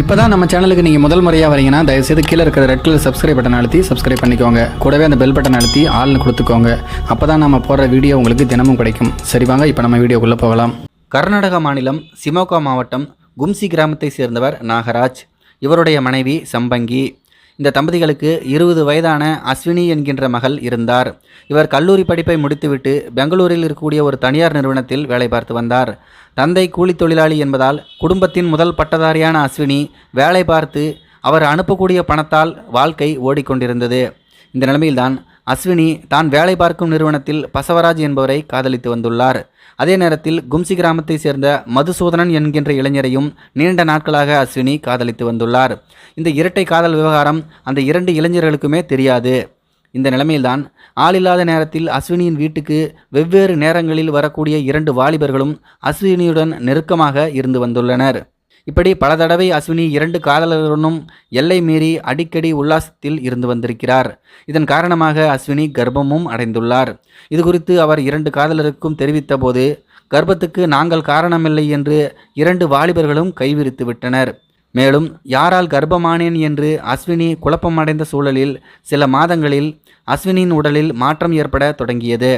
இப்போ தான் நம்ம சேனலுக்கு நீங்கள் முதல் முறையாக வரீங்கன்னா தயவுசெய்து கீழே இருக்கிற ரெட் கலர் சப்ஸ்கிரைப் பட்டன் அழுத்தி சப்ஸ்கிரைப் பண்ணிக்கோங்க. கூடவே அந்த பெல் பட்டன் அழுத்தி ஆள்னு கொடுத்துக்கோங்க. அப்போ தான் நம்ம போடுற வீடியோ உங்களுக்கு தினமும் கிடைக்கும். சரி வாங்க இப்போ நம்ம வீடியோக்குள்ளே போகலாம். கர்நாடக மாநிலம் சிமோகா மாவட்டம் கும்சி கிராமத்தை சேர்ந்தவர் நாகராஜ். இவருடைய மனைவி சம்பங்கி இந்த தம்பதிகளுக்கு இருபது வயதான அஸ்வினி என்கின்ற மகள் இருந்தார். இவர் கல்லூரி படிப்பை முடித்துவிட்டு பெங்களூரில் இருக்கக்கூடிய ஒரு தனியார் நிறுவனத்தில் வேலை பார்த்து வந்தார். தந்தை கூலித் தொழிலாளி என்பதால் குடும்பத்தின் முதல் பட்டதாரியான அஸ்வினி வேலை பார்த்து அவர் அனுப்பக்கூடிய பணத்தால் வாழ்க்கை ஓடிக்கொண்டிருந்தது. இந்த நிலைமையில்தான் அஸ்வினி தான் வேலை பார்க்கும் நிறுவனத்தில் பசவராஜ் என்பவரை காதலித்து வந்துள்ளார். அதே நேரத்தில் கும்சி கிராமத்தை சேர்ந்த மதுசூதனன் என்கின்ற இளைஞரையும் நீண்ட நாட்களாக அஸ்வினி காதலித்து வந்துள்ளார். இந்த இரட்டை காதல் விவகாரம் அந்த இரண்டு இளைஞர்களுக்குமே தெரியாது. இந்த நிலைமையில்தான் ஆளில்லாத நேரத்தில் அஸ்வினியின் வீட்டுக்கு வெவ்வேறு நேரங்களில் வரக்கூடிய இரண்டு வாலிபர்களும் அஸ்வினியுடன் நெருக்கமாக இருந்து வந்துள்ளனர். இப்படி பல தடவை அஸ்வினி இரண்டு காதலருடனும் எல்லை மீறி அடிக்கடி உல்லாசத்தில் இருந்து வந்திருக்கிறார். இதன் காரணமாக அஸ்வினி கர்ப்பமும் அடைந்துள்ளார். இது குறித்து அவர் இரண்டு காதலருக்கும் தெரிவித்தபோது கர்ப்பத்துக்கு நாங்கள் காரணமில்லை என்று இரண்டு வாலிபர்களும் கைவிரித்து விட்டனர். மேலும் யாரால் கர்ப்பமானேன் என்று அஸ்வினி குழப்பமடைந்த சூழலில் சில மாதங்களில் அஸ்வினியின் உடலில் மாற்றம் ஏற்பட தொடங்கியது.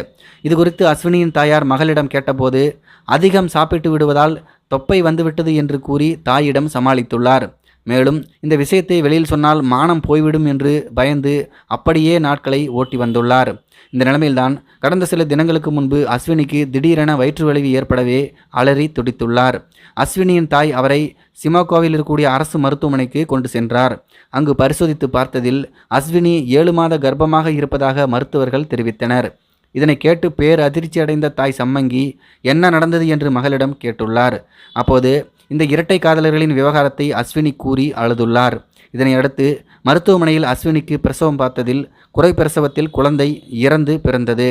இது குறித்து அஸ்வினியின் தாயார் மகளிடம் கேட்டபோது அதிகம் சாப்பிட்டு விடுவதால் தொப்பை வந்துவிட்டது என்று கூறி தாயிடம் சமாளித்துள்ளார். மேலும் இந்த விஷயத்தை வெளியில் சொன்னால் மானம் போய்விடும் என்று பயந்து அப்படியே நாட்களை ஓட்டி வந்துள்ளார். இந்த நிலைமையில்தான் கடந்த சில தினங்களுக்கு முன்பு அஸ்வினிக்கு திடீரென வயிற்று வலிவு ஏற்படவே அலறி துடித்துள்ளார். அஸ்வினியின் தாய் அவரை சிமாகோவில் இருக்கக்கூடிய அரசு மருத்துவமனைக்கு கொண்டு சென்றார். அங்கு பரிசோதித்து பார்த்ததில் அஸ்வினி ஏழு மாத கர்ப்பமாக இருப்பதாக மருத்துவர்கள் தெரிவித்தனர். இதனை கேட்டு பேர் அதிர்ச்சி அடைந்த தாய் சம்மங்கி என்ன நடந்தது? என்று மகளிடம் கேட்டுள்ளார். அப்போது இந்த இரட்டை காதலர்களின் விவகாரத்தை அஸ்வினி கூறி அழுதுள்ளார். இதனை அடுத்து மருத்துவமனையில் அஸ்வினிக்கு பிரசவம் பார்த்ததில் குறை பிரசவத்தில் குழந்தை இறந்து பிறந்தது.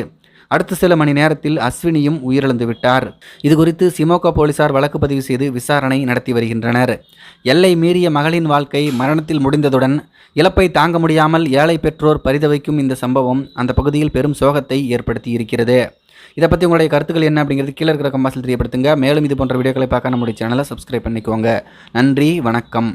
அடுத்த சில மணி நேரத்தில் அஸ்வினியும் உயிரிழந்து விட்டார். இது குறித்து சிமோகா போலீசார் வழக்கு பதிவு செய்து விசாரணை நடத்தி வருகின்றனர். எல்லை மீறிய மகளின் வாழ்க்கை மரணத்தில் முடிந்ததுடன் இழப்பை தாங்க முடியாமல் ஏழை பெற்றோர் பரிதவிக்கும் இந்த சம்பவம் அந்த பகுதியில் பெரும் சோகத்தை ஏற்படுத்தி இருக்கிறது இதை பற்றி உங்களுடைய கருத்துக்கள் என்ன அப்படிங்கிறது கீழே இருக்கிற கம்பாசில் தெரியப்படுத்துங்க. மேலும் இது போன்ற வீடியோக்களை பார்க்க நம்முடைய சேனலை சப்ஸ்கிரைப் பண்ணிக்கோங்க. நன்றி வணக்கம்.